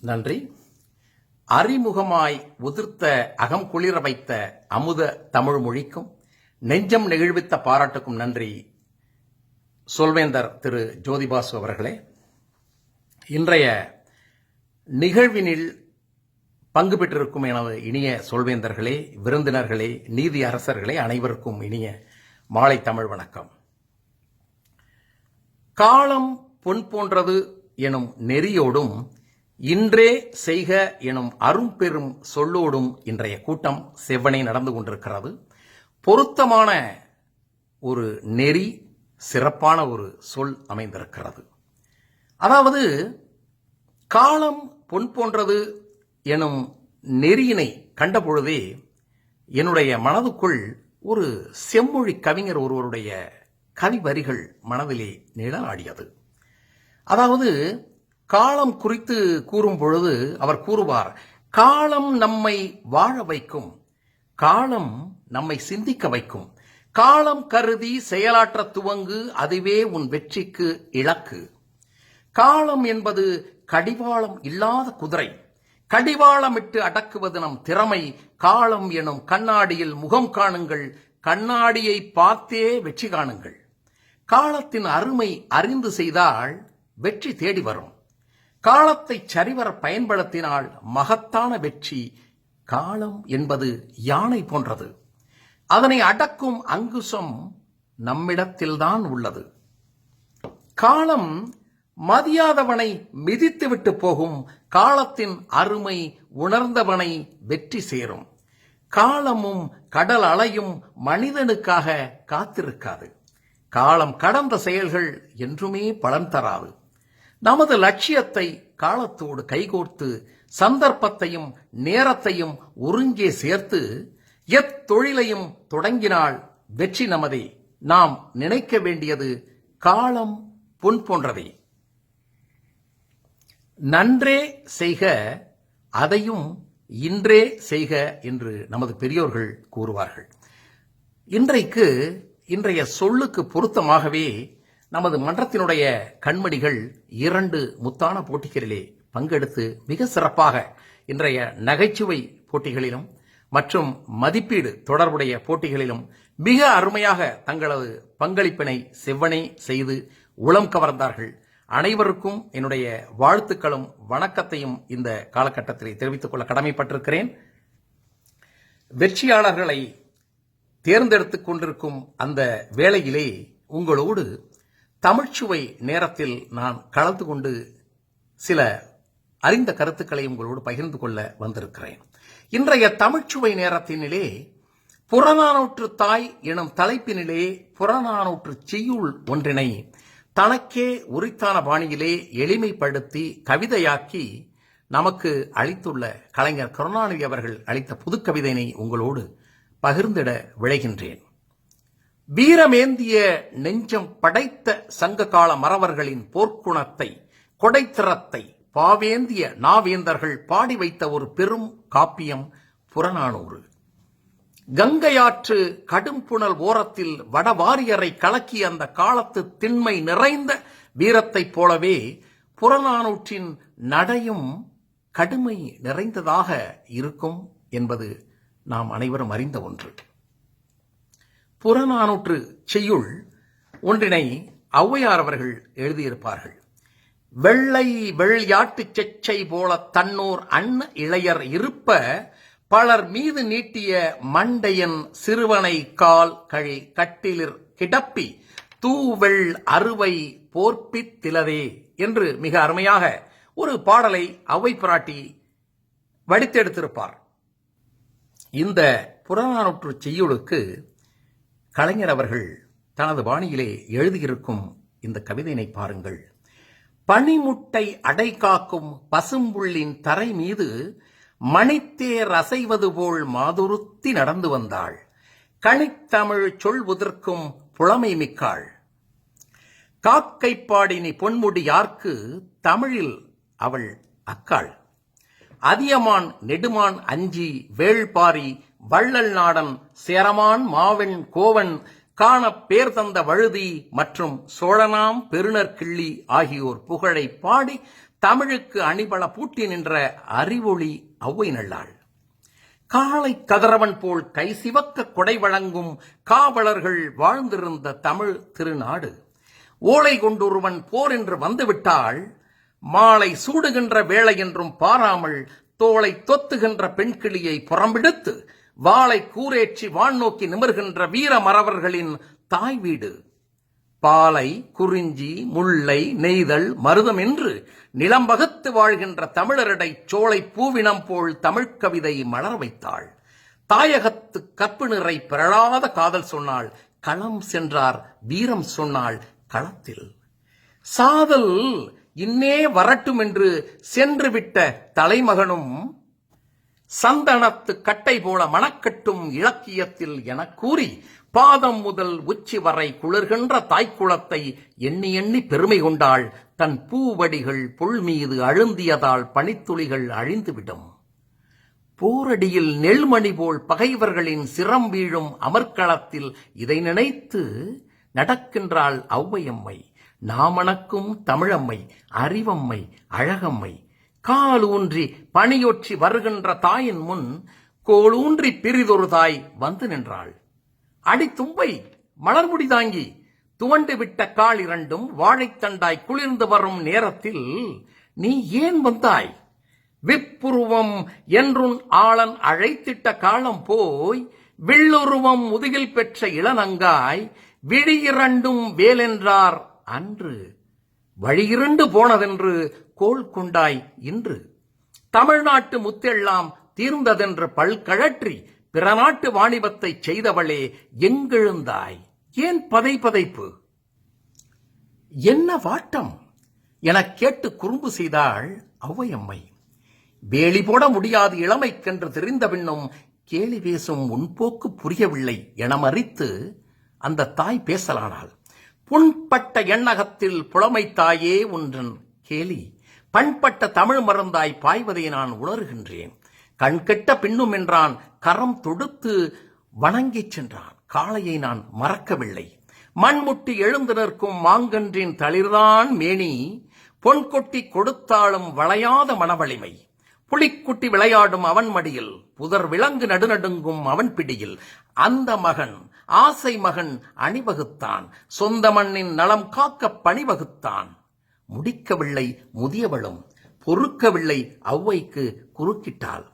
நன்றி. அறிமுகமாய் உதிர்த்த அகம் குளிர வைத்த அமுத தமிழ் மொழிக்கும் நெஞ்சம் நெகிழ்வித்த பாராட்டுக்கும் நன்றி சொல்வேந்தர் திரு ஜோதிபாசு அவர்களே. இன்றைய நிகழ்வினில் பங்கு பெற்றிருக்கும் எனது இனிய சொல்வேந்தர்களே விருந்தினர்களே நீதி அரசர்களே அனைவருக்கும் இனிய மாலை தமிழ் வணக்கம். காலம் பொன் போன்றது எனும் நெறியோடும் இன்றே செய்க எனும் அரும்பெரும் சொல்லோடும் இன்றைய கூட்டம் செவ்வனை நடந்து கொண்டிருக்கிறது. பொருத்தமான ஒரு நெறி சிறப்பான ஒரு சொல் அமைந்திருக்கிறது. அதாவது காலம் பொன் போன்றது எனும் நெறியினை கண்டபொழுதே என்னுடைய மனதுக்குள் ஒரு செம்மொழி கவிஞர் ஒருவருடைய கவி வரிகள் மனதிலே நிழலாடியது. அதாவது காலம் குறித்து கூறும் பொழுது அவர் கூறுவார் காலம் நம்மை வாழ வைக்கும். காலம் நம்மை சிந்திக்க வைக்கும். காலம் கருதி செயலாற்ற துவங்கு அதுவே உன் வெற்றிக்கு இலக்கு. காலம் என்பது கடிவாளம் இல்லாத குதிரை. கடிவாளமிட்டு அடக்குவது நம் திறமை. காலம் எனும் கண்ணாடியில் முகம் காணுங்கள். கண்ணாடியை பார்த்தே வெற்றி காணுங்கள். காலத்தின் அருமை அறிந்து செய்தால் வெற்றி தேடி வரும். காலத்தை சரிவர பயன்படுத்தினால் மகத்தான வெற்றி காலம் என்பது யானை போன்றது. அதனை அடக்கும் அங்குசம் நம்மிடத்தில்தான் உள்ளது. காலம் மதியாதவனை மிதித்துவிட்டு போகும். காலத்தின் அருமை உணர்ந்தவனை வெற்றி சேரும். காலமும் கடல் அலையும் மனிதனுக்காக காத்திருக்காது. காலம் கடந்த செயல்கள் என்றுமே பலன் தராது. நமது லட்சியத்தை காலத்தோடு கைகோர்த்து சந்தர்ப்பத்தையும் நேரத்தையும் ஒருங்கே சேர்த்து எத்தொழிலையும் தொடங்கினால் வெற்றி நமதே. நாம் நினைக்க வேண்டியது காலம் பொன் போன்றதே. நன்றே செய்க அதையும் இன்றே செய்க என்று நமது பெரியோர்கள் கூறுவார்கள். இன்றைக்கு இன்றைய சொல்லுக்கு பொருத்தமாகவே நமது மன்றத்தினுடைய கண்மணிகள் இரண்டு முத்தான போட்டிகளிலே பங்கெடுத்து மிக சிறப்பாக இன்றைய நகைச்சுவை போட்டிகளிலும் மற்றும் மதிப்பீடு தொடர்புடைய போட்டிகளிலும் மிக அருமையாக தங்களது பங்களிப்பினை செவ்வனை செய்து உளம் கவர்ந்தார்கள். அனைவருக்கும் என்னுடைய வாழ்த்துக்களும் வணக்கத்தையும் இந்த காலகட்டத்தில் தெரிவித்துக் கொள்ள கடமைப்பட்டிருக்கிறேன். வெற்றியாளர்களை தேர்ந்தெடுத்துக் கொண்டிருக்கும் அந்த வேளையிலே உங்களோடு தமிழ்ச்சுவை நேரத்தில் நான் கலந்து கொண்டு சில அறிந்த கருத்துக்களை உங்களோடு பகிர்ந்து கொள்ள வந்திருக்கிறேன். இன்றைய தமிழ்ச்சுவை நேரத்தினிலே புறநானூற்று தாய் எனும் தலைப்பினிலே புறநானூற்று செய்யுள் ஒன்றினை தனக்கே உரித்தான பாணியிலே எளிமைப்படுத்தி கவிதையாக்கி நமக்கு அளித்துள்ள கலைஞர் கருணாநிதி அவர்கள் அளித்த புதுக்கவிதையினை உங்களோடு பகிர்ந்திட விளைகின்றேன் வீரமேந்திய நெஞ்சம் படைத்த சங்ககால மறவர்களின் போர்க்குணத்தை கொடைத்திறத்தை பாவேந்திய நாவேந்தர்கள் பாடி வைத்த ஒரு பெரும் காப்பியம் புறநானூறு. கங்கையாற்று கடும் புனல் ஓரத்தில் வடவாரியரை கலக்கி அந்த காலத்து திண்மை நிறைந்த வீரத்தைப் போலவே புறநானூற்றின் நடையும் கடுமை நிறைந்ததாக இருக்கும் என்பது நாம் அனைவரும் அறிந்த ஒன்று. புறநானூற்று செய்யுள் ஒன்றினை ஔவையார் அவர்கள் எழுதியிருப்பார்கள். வெள்ளை வெள்யாட்டுச் செச்சை போல தன்னோர் அன்ன இளையர் இருப்ப பலர் மீது நீட்டிய மண்டையன் சிறுவனை கால் கழி கட்டிலிற் கிடப்பி தூவெள் அறுவை போர்ப்பித்திலதே என்று மிக அருமையாக ஒரு பாடலை அவை பிராட்டி வடித்தெடுத்திருப்பார். இந்த புறநானூற்று செய்யுளுக்கு கலைஞர் அவர்கள் தனது பாணியிலே எழுதியிருக்கும் இந்த கவிதையினை பாருங்கள். பனிமுட்டை அடை காக்கும் பசும்புள்ளின் தரை மீது மணித்தேர் அசைவது போல் மாதுருத்தி நடந்து வந்தாள். கணித்தமிழ் சொல் உதிர்க்கும் புலமை மிக்காள். காக்கைப்பாடினி பொன்முடி யார்க்கு தமிழில் அவள் அக்காள். அதியமான் நெடுமான் அஞ்சி வேள்பாரி வள்ளல் நாடன் சேரமான் மாவெண் கோவன் காண பேர் தந்த வழுதி மற்றும் சோழனாம் பெருநர் கிள்ளி ஆகியோர் புகழை பாடி தமிழுக்கு அணிபல பூட்டி நின்ற அறிவொளி அவ்வை நல்லாள். காளை கதிரவன் போல் கை சிவக்க கொடை வழங்கும் காவலர்கள் வாழ்ந்திருந்த தமிழ் திருநாடு. ஓலை கொண்டொருவன் போர் என்று வந்துவிட்டால் மாலை சூடுகின்ற வேளை என்றும் பாராமல் தோளை தொத்துகின்ற பெண்கிளியை புறம்பிடுத்து வாளை கூரேற்றி வான் நோக்கி நிமிர்கின்ற வீர மறவர்களின் தாய் வீடு. பாலை குறிஞ்சி முல்லை நெய்தல் மருதம் என்று நிலம் வகுத்து வாழ்கின்ற தமிழரடை சோலை பூவினம் போல் தமிழ்க் கவிதை மலர வைத்தாள். தாயகத்து கற்பு நிறை பிறழாத காதல் சொன்னாள். களம் சென்றார் வீரம் சொன்னாள் களத்தில். சாதல் இன்னே வரட்டும் என்று சென்று விட்ட தலைமகனும் சந்தனத்து கட்டை போல மணக்கட்டும் இலக்கியத்தில் எனக் கூறி பாதம் முதல் உச்சி வரை குளிர்கின்ற தாய்க்குளத்தை எண்ணி எண்ணி பெருமை கொண்டாள். தன் பூவடிகள் புல் மீது அழுந்தியதால் பனித்துளிகள் அழிந்துவிடும். போரடியில் நெல்மணி போல் பகைவர்களின் சிரம் வீழும் அமர்க்களத்தில் இதை நினைத்து நடக்கின்றாள் ஔவையம்மை. நாமணக்கும் தமிழம்மை அறிவம்மை அழகம்மை காலூன்றி பணியொற்றி வருகின்ற தாயின் முன் கோலூன்றி பிரிதொரு தாய் வந்து நின்றாள். அடித்தும்பை மலர்முடி தாங்கி துவண்டு விட்ட கால் இரண்டும் வாழைத்தண்டாய் குளிர்ந்து வரும் நேரத்தில் நீ ஏன் வந்தாய்? விப்புருவம் என்றுன் ஆளன் அழைத்திட்ட காலம் போய் வில்லுருவம் முதுகில் பெற்ற இளநங்காய் விழியிரண்டும் வேலென்றார் அன்று. வழியிரண்டு போனதென்று கோல் கொண்டாய் இன்று தமிழ்நாட்டு முத்தெல்லாம் தீர்ந்ததென்று பல்கழற்றி பிறநாட்டு வாணிபத்தை வாணிபத்தைச் செய்தவளே எங்கெழுந்தாய்? ஏன் பதை பதைப்பு? என்ன வாட்டம்? எனக் கேட்டு குறும்பு செய்தாள் ஔவையம்மை. வேலி போட முடியாது இளமைக்கென்று தெரிந்த பின்னும் கேலி பேசும் உன்போக்கு புரியவில்லை என மறித்து அந்த தாய் பேசலானாள். புண்பட்ட எண்ணகத்தில் புலமை தாயே ஒன்றன் கேலி. பண்பட்ட தமிழ் மறந்தாய் பாய்வதை நான் உணர்கின்றேன். கண்கெட்ட பின்னும் என்றான் கரம் தொடுத்து வணங்கிச் சென்றான். காளையை நான் மறக்கவில்லை. மண்முட்டி எழுந்து நிற்கும் மாங்கன்றின் தளிர்தான் மேனி பொன் கொட்டி கொடுத்தாலும் வளையாத மனவலிமை. புலிக்குட்டி விளையாடும் அவன் மடியில் புதர் விலங்கு நடுநடுங்கும் அவன் பிடியில். அந்த மகன் ஆசை மகன் அணிவகுத்தான். சொந்த மண்ணின் நலம் காக்க பணிவகுத்தான். முடிக்கவில்லை முதியவளும் பொறுக்கவில்லை ஔவைக்கு குறுக்கிட்டாள்.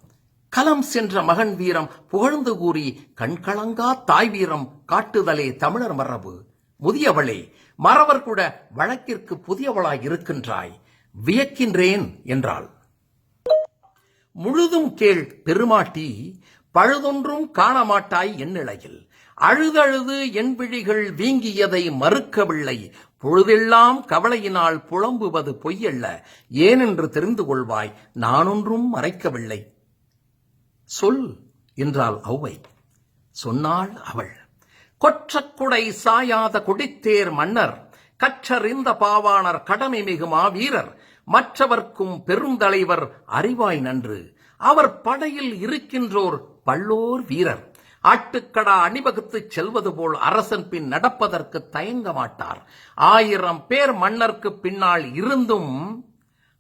களம் சென்ற மகன் வீரம் புகழ்ந்து கூறி கண்கலங்கா தாய் வீரம் காட்டுதலே தமிழர் மரபு. முதியவளே மறவர் கூட வழக்கிற்கு புதியவளாய் இருக்கின்றாய். வியக்கின்றேன் என்றாள். முழுதும் கேள் பெருமாட்டி பழுதொன்றும் காணமாட்டாய் என்னிலையில் அழுதழுது என் விழிகள் வீங்கியதை மறுக்கவில்லை. பொழுதெல்லாம் கவலையினால் புலம்புவது பொய்யல்ல. ஏனென்று தெரிந்து கொள்வாய். நானொன்றும் மறைக்கவில்லை. சொல் என்றாள் ஔவை. சொன்னாள் அவள். கொற்றக்குடை சாயாத கொடித்தேர் மன்னர். கற்றறிந்த பாவாணர் கடமை மிகு மாவீரர். மற்றவர்க்கும் பெருந்தலைவர் அறிவாய் நன்று. அவர் படையில் இருக்கின்றோர் பல்லோர் வீரர். ஆட்டுக்கடா அணிவகுத்துச் செல்வது போல் அரசன் பின் நடப்பதற்கு தயங்க மாட்டார். ஆயிரம் பேர் மன்னர்க்கு பின்னால் இருந்தும்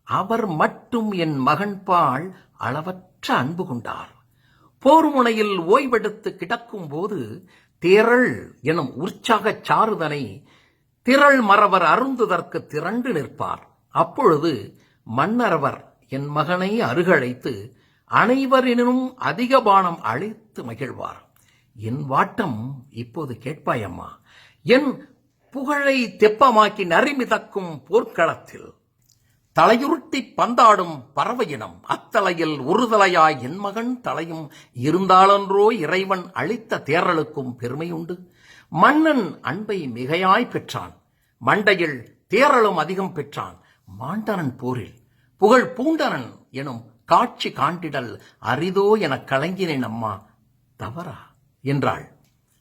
அவர் மட்டும் என் மகன் பால் அளவற்ற அன்பு கொண்டார். போர் முனையில் ஓய்வெடுத்து கிடக்கும் போது திரள் எனும் உற்சாகச் சாறுதனை திரள் மறவர் அருந்துதற்கு திரண்டு நிற்பார். அப்பொழுது மன்னரவர் என் மகனை அருகழைத்து அனைவரினும் அதிக பானம் அழைத்து மகிழ்வார். என் வாட்டம் இப்போது கேட்பாயம்மா. என் புகழை தெப்பமாக்கி நரிமிதக்கும் போர்க்களத்தில் தலையுருட்டி பந்தாடும் பறவையினம் அத்தலையில் ஒருதலையாய் என் மகன் தலையும் இருந்தாலன்றோ இறைவன் அளித்த தேரலுக்கும் பெருமையுண்டு மன்னன் அன்பை மிகையாய் பெற்றான். மண்டையில் தேரலும் அதிகம் பெற்றான். மாண்டனன் போரில் புகழ் பூண்டனன் எனும் காட்சி காண்டிடல் அரிதோ எனக் கலங்கினேன் அம்மா. தவறா? என்றாள்.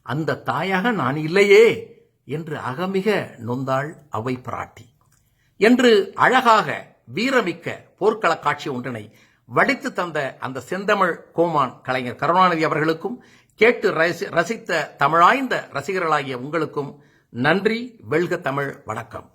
அந்த தாயாக நான் இல்லையே என்று அகமிக நொந்தாள் அவை பிராட்டி. என்று அழகாக வீரமிக்க போர்க்கள காட்சி ஒன்றினை வடித்து தந்த அந்த செந்தமிழ் கோமான் கலைஞர் கருணாநிதி அவர்களுக்கும் கேட்டு ரசி- ரசித்த தமிழாய்ந்த ரசிகர்களாகிய உங்களுக்கும் நன்றி வெல்க தமிழ் வணக்கம்.